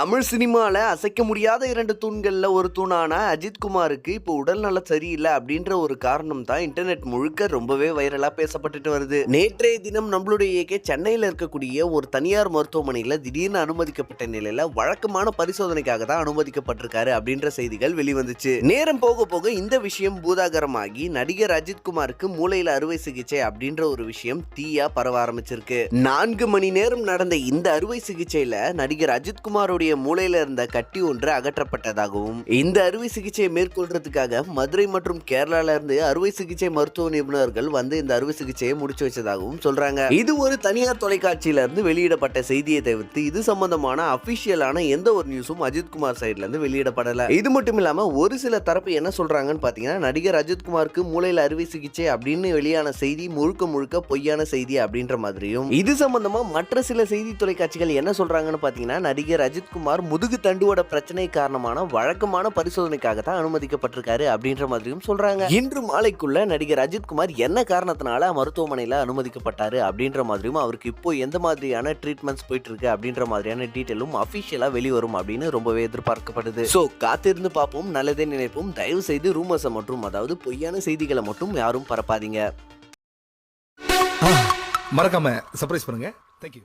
தமிழ் சினிமாவில் அசைக்க முடியாத இரண்டு தூண்களில் ஒரு தூணான அஜித்குமாருக்கு இப்போ இப்போ உடல்நலம் சரியில்லை அப்படின்ற ஒரு காரணம் தான் இன்டர்நெட் முழுக்க ரொம்பவே வைரலாக பேசப்பட்டுட்டு வருது. நேற்றைய தினம் நம்மளுடைய இயக்கே சென்னையில் இருக்கக்கூடிய ஒரு தனியார் மருத்துவமனையில் திடீர்னு அனுமதிக்கப்பட்ட நிலையில் வழக்கமான பரிசோதனைக்காக தான் அனுமதிக்கப்பட்டிருக்காரு அப்படின்ற செய்திகள் வெளிவந்துச்சு. நேரம் போக போக இந்த விஷயம் பூதாகரமாகி நடிகர் அஜித்குமாருக்கு மூளையில் அறுவை சிகிச்சை அப்படின்ற ஒரு விஷயம் தீயா பரவ ஆரம்பிச்சிருக்கு. நான்கு மணி நேரம் நடந்த இந்த அறுவை சிகிச்சையில் நடிகர் அஜித் குமாருடைய மூளையில இருந்த கட்டி ஒன்று அகற்றப்பட்டதாகவும் இந்த அறுவை சிகிச்சையை மேற்கொள்றதுக்காக மதுரை மற்றும் கேரளால இருந்து அறுவை சிகிச்சை மருத்துவ நிபுணர்கள் வந்து இந்த அறுவை சிகிச்சையை முடிச்சு வச்சதாகவும் சொல்றாங்க. இது ஒரு தனியார் தொலைக்காட்சியில இருந்து வெளியிடப்பட்ட செய்தியை தவிர்த்து இது சம்பந்தமான அபிஷியலான எந்த ஒரு நியூஸும் அஜித் குமார் சைட்ல இருந்து வெளியிடப்படல. இது மட்டும் இல்லாம ஒரு சில தரப்பு என்ன சொல்றாங்கன்னு பாத்தீங்கன்னா நடிகர் அஜித்குமாருக்கு மூளையில அறுவை சிகிச்சை அப்படின்னு வெளியான செய்தி முழுக்க முழுக்க பொய்யான செய்தி அப்படின்ற மாதிரியும் இது சம்பந்தமா மற்ற சில செய்தி தொலைக்காட்சிகள் என்ன சொல்றாங்கன்னு பாத்தீங்கன்னா நடிகர் அஜித் குமார் முதுகு தண்டுவோட பிரச்சனை காரணமான வழக்கமான பரிசோதனைக்காக தான் அனுமதிக்கப்பட்டிருக்காரு அப்படின்ற மாதிரியும் சொல்றாங்க. இன்று மாலைக்குள்ள நடிகர் அஜித்குமார் என்ன காரணத்தினால மருத்துவமனையில் அனுமதிக்கப்பட்டாரு அப்படின்ற மாதிரியும் அவருக்கு இப்போ எந்த மாதிரியான ட்ரீட்மெண்ட்ஸ் போயிட்டு இருக்கு அப்படின்ற மாதிரியான டீட்டெயிலும் அபிஷியலா வெளிவரும் அப்படின்னு ரொம்பவே எதிர்பார்க்கப்படுது. ஸோ காத்திருந்து பார்ப்போம் நல்லதே நினைப்போம். தயவு செய்து ரூமர்ஸை மற்றும் அதாவது பொய்யான செய்திகளை மட்டும் யாரும் பரப்பாதீங்க. மறக்காம சர்ப்ரைஸ் பண்ணுங்க. தேங்க்யூ